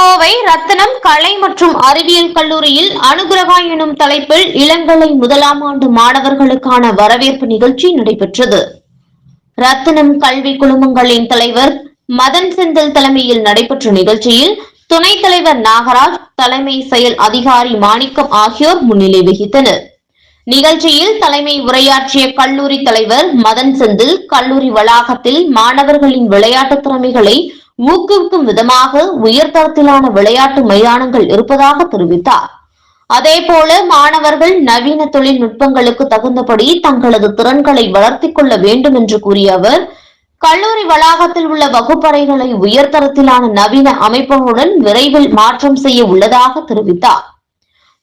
கோவை ரத்தனம் கலை மற்றும் அறிவியல் கல்லூரியில் அனுகிரகா எனும் தலைப்பில் இளங்கலை முதலாம் ஆண்டு மாணவர்களுக்கான வரவேற்பு நிகழ்ச்சி நடைபெற்றது. ரத்தனம் கல்வி குழுமங்களின் தலைவர் மதன் செந்தில் தலைமையில் நடைபெற்ற நிகழ்ச்சியில் துணைத் தலைவர் நாகராஜ் தலைமை செயல் அதிகாரி மாணிக்கம் ஆகியோர் முன்னிலை வகித்தனர். நிகழ்ச்சியில் தலைமை உரையாற்றிய கல்லூரி தலைவர் மதன் செந்தில் கல்லூரி வளாகத்தில் மாணவர்களின் விளையாட்டு திறமைகளை ஊக்குவிக்கும் விதமாக உயர்தரத்திலான விளையாட்டு மைதானங்கள் இருப்பதாக தெரிவித்தார். அதேபோல மாணவர்கள் நவீன தொழில்நுட்பங்களுக்கு தகுந்தபடி தங்களது திறன்களை வளர்த்திக் கொள்ள வேண்டும் என்று கூறிய அவர் கல்லூரி வளாகத்தில் உள்ள வகுப்பறைகளை உயர்தரத்திலான நவீன அமைப்புகளுடன் விரைவில் மாற்றம் செய்ய உள்ளதாக தெரிவித்தார்.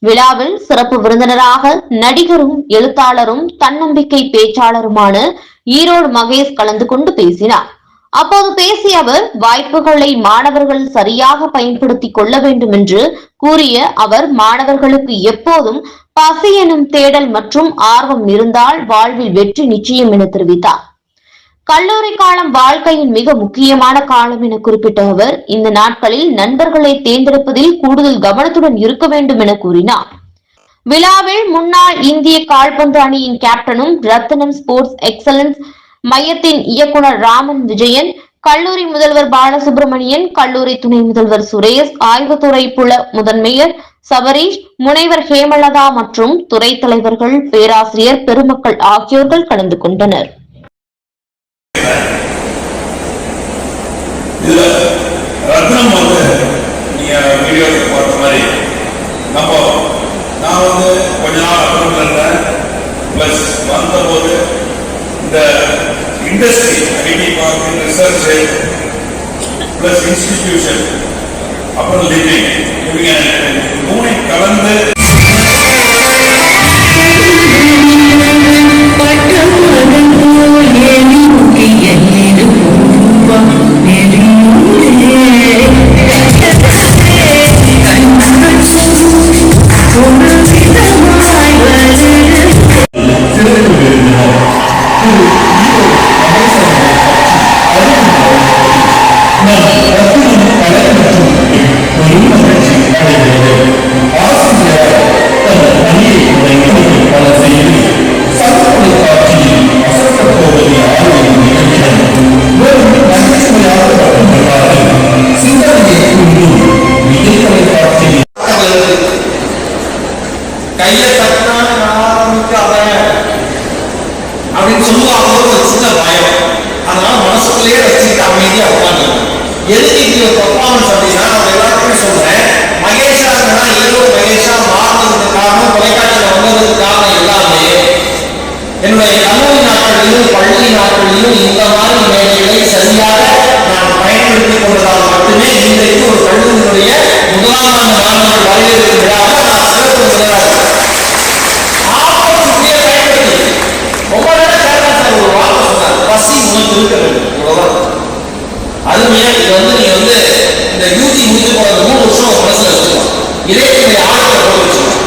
விழாவில் சிறப்பு விருந்தினராக நடிகரும் எழுத்தாளரும் தன்னம்பிக்கை பேச்சாளருமான ஈரோடு மகேஷ் கலந்து கொண்டு பேசினார். அப்போது பேசிய அவர் வாய்ப்புகளை மாணவர்கள் சரியாக பயன்படுத்திக் கொள்ள வேண்டும் என்று கூறிய அவர் மாணவர்களுக்கு எப்போதும் பசி எனும் தேடல் மற்றும் ஆர்வம் இருந்தால் வாழ்வில் வெற்றி நிச்சயம் என தெரிவித்தார். கல்லூரி காலம் வாழ்க்கையின் மிக முக்கியமான காலம் என குறிப்பிட்ட அவர் இந்த நாட்களில் நண்பர்களை தேர்ந்தெடுப்பதில் கூடுதல் கவனத்துடன் இருக்க வேண்டும் என கூறினார். விழாவில் முன்னாள் இந்திய கால்பந்து அணியின் கேப்டனும் ரத்தனம் ஸ்போர்ட்ஸ் எக்ஸலன்ஸ் மையத்தின் இயக்குனர் ராமன் விஜயன் கல்லூரி முதல்வர் பாலசுப்ரமணியன் கல்லூரி துணை முதல்வர் சுரேஷ் ஆய்வுத்துறை புல முதன்மையர் சபரீஷ் முனைவர் ஹேமலதா மற்றும் துறை தலைவர்கள் பேராசிரியர் பெருமக்கள் ஆகியோர்கள் கலந்து கொண்டனர். ரத்னம் industry, IT park, research, plus institution, upon living, living and entertainment. கைய தட்டினா நான் ஆரம்பிக்காதேன் அப்படின்னு சொல்லுவாங்க ஒரு சின்ன பயம். அதனால மனசுக்குள்ளேயே வச்சுக்கிட்டு அமைதியா உட்காந்து எதுக்கு இப்படி ஒரு பர்ஃபார்மன்ஸ் அப்படின்னா நான் எல்லாருக்குமே சொல்றேன். மகேஷா இருந்தா ஏதோ மகேஷா மாறினதுக்கு காரணம் தொலைக்காட்சியில் வந்ததுக்கு காரணம் எல்லாமே. என்னுடைய கல்லூரி நாட்களிலும் பள்ளி நாட்களிலும் இந்த மாதிரி மேடைகளை சரியாக நான் பயன்படுத்திக் கொண்டதால் மட்டுமே இன்றைக்கு ஒரு கல்லூரியினுடைய முதலாம் ஆண்டு மாணவர்கள் வரவேற்பு விழாவை நான் சிறப்பு முதலாக ஆப்பர்ச்சுனிட்டியை பயன்படுத்தி ரொம்ப நேரம் கேட்டா சார் ஒரு வார்த்தை சொன்னார் பசி உனக்கு இருக்க வேண்டும் இவ்வளவுதான் அருமையா இது வந்து நீங்க வந்து இந்த யூஜி முடிஞ்சு போறது மூணு வருஷம் உங்க மனசுல வச்சுக்கணும் இதே நீங்க ஆழத்தை போட்டு வச்சுக்கணும்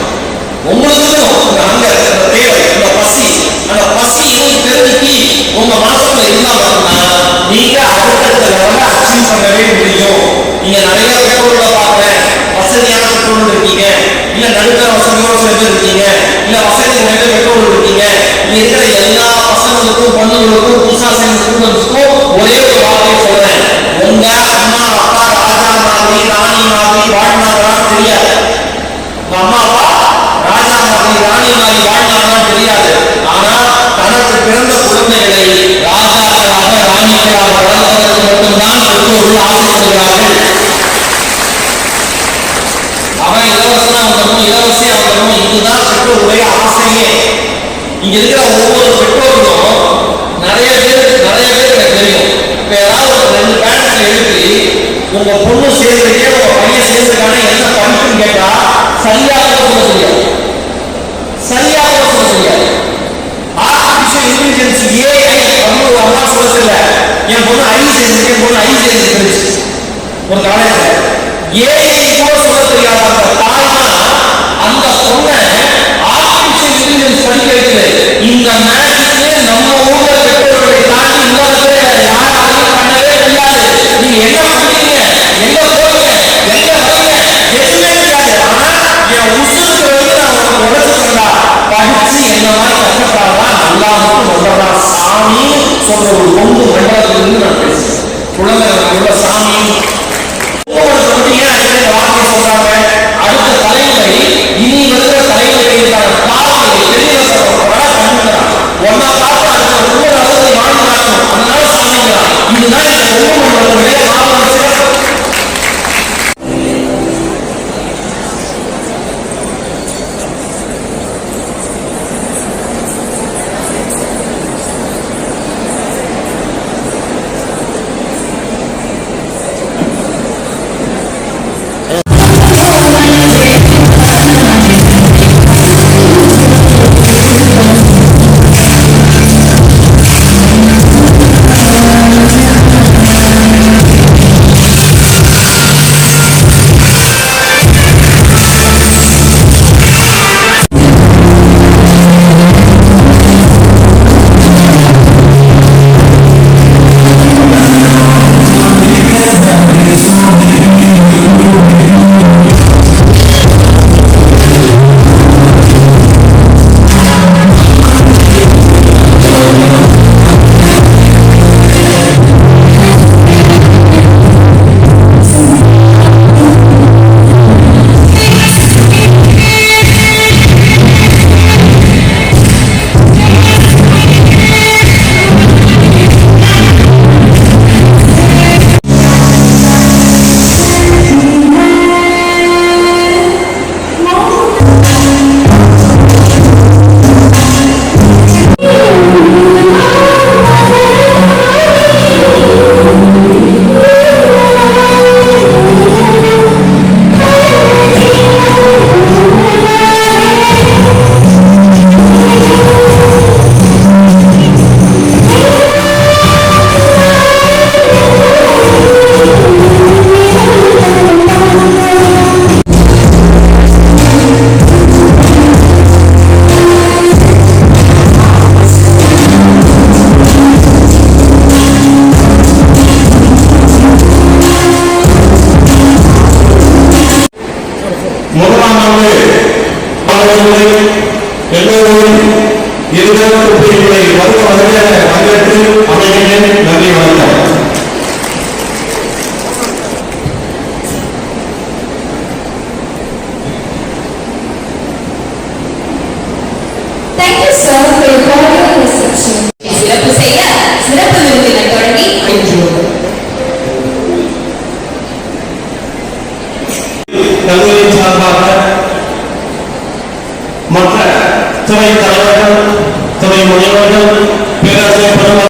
உங்களுக்கும் இந்த அங்க அந்த தேவை இந்த பசி. அந்த பசியும் தெரிஞ்சுக்கி உங்க மனசுல இருந்தா மட்டும்தான் நீங்க அடுத்தடுத்த லெவலில் அச்சீவ் பண்ணவே முடியும். நீங்க நிறைய பெற்றோர்களை பார்க்கிறேன் வசதியான பெற்றோர்கள் இருக்கீங்க. இல்ல நடுத்தர வசதியோட சில பேர் இருக்கீங்க. இல்ல வசதி நிறைய பெற்றோர்கள் இருக்கீங்க. இங்க இருக்கிற எல்லா பசங்களுக்கும் பொண்ணுங்களுக்கும் புதுசா சேர்ந்த ஒரே ஒரு வார்த்தை சொல்றேன் உங்க அம்மா அப்பா ராஜா மாதிரி ராணி மாதிரி வாழ்நாள் தெரியாது உங்க அம்மா அப்பா ராஜா மாதிரி ராணி மாதிரி வாழ்ந்தாங்கன்னு தெரியாது ஆனா தனக்கு பிறந்த குழந்தைகளை ராஜாக்களாக ராணிகளாக வளர்ப்பதற்கு மட்டும்தான் பெற்றோர்கள் ஆசைப்படுகிறார்கள் அவன் இலவசமா வந்தனும் இலவசியா வந்தனும் இதுதான் பெற்றோருடைய ஆசையே இங்க இருக்கிற ஒவ்வொரு பெற்றோர்களும் நிறைய பேர் நிறைய பேர் எனக்கு தெரியும் இப்ப ஏதாவது ஒரு ரெண்டு பேரண்ட்ஸ் எழுப்பி உங்க பொண்ணு சேர்ந்துட்டே உங்க பையன் சேர்ந்துக்கான என்ன படிப்புன்னு கேட்டா சரியாக சொல்ல தெரியாது சரியாக சொல்ல தெரியாது ஆர்டிபிஷியல் இன்டெலிஜென்ஸ் ஏஐ அப்படின்னு ஒரு அம்மா சொல்ல என் பொண்ணு சேர்ந்து ஒரு ஐந்து இருந்துச்சு ஒரு சொல்ல தெரியாத அந்த தாய்னா இந்த மேட்சிலே நம்ம ஊர்ல பெற்றோர்களை தாண்டி இந்த இடத்துல என்ன பண்ணீங்க எங்க போறீங்க எங்க வரீங்க எதுவுமே இருக்காது ஆனா என் உசுருக்கு வந்து சொல்றதா சாமி சொல்ற ஒரு பொண்ணு